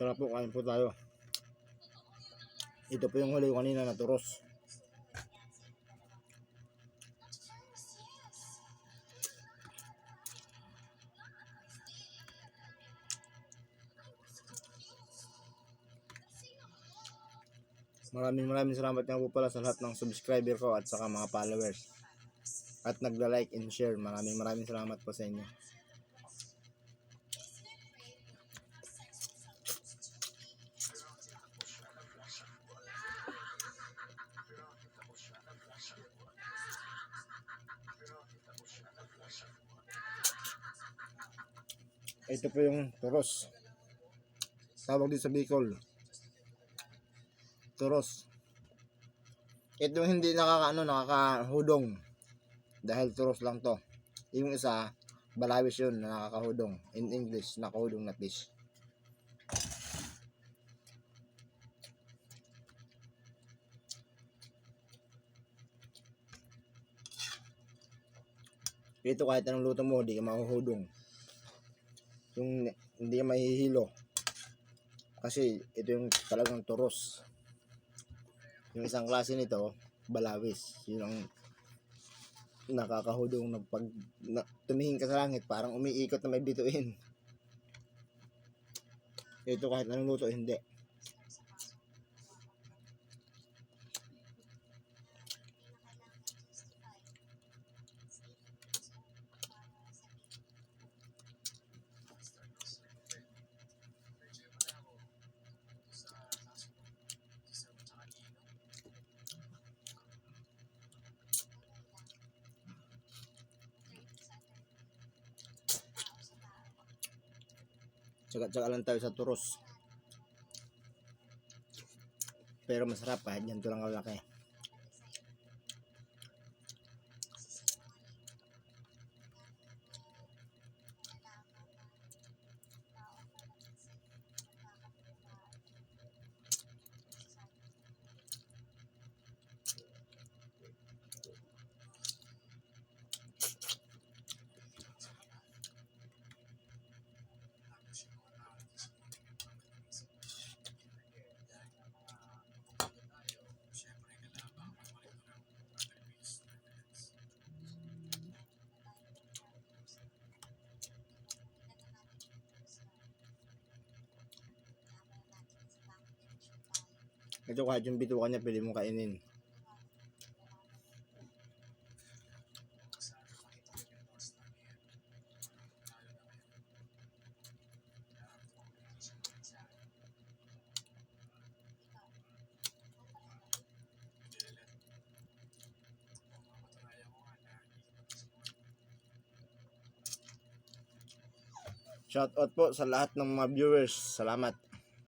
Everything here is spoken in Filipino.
Tara po, kain po tayo. Ito po yung huli kanina na turos. Maraming maraming salamat nga po pala sa lahat ng subscriber ko at saka mga followers. At nagla-like and share. Maraming maraming salamat po sa inyo. Ito po yung turos. Tawag dito sa Bicol. Turos. Ito yung hindi nakaka ano, nakakahudong. Dahil turos lang to. Yung isa, balawis yun na nakakahudong. In English, nakahudong na fish. Ito kahit anong luto mo, hindi ka mahuhudong. Yung hindi ka mahihilo. Kasi ito yung talagang turos. Yung isang klase nito, balawis. Yun ang nakakahudong na pag na, tumingin ka sa langit, parang umiikot na may bituin. Ito kahit anong luto, hindi. Tsaga-tsaga lang tayo sa turos. Pero masarap kahit ganito lang kalaki. Ito kahit yung bituka niya pwede mo kainin. Shout out po sa lahat ng mga viewers. Salamat.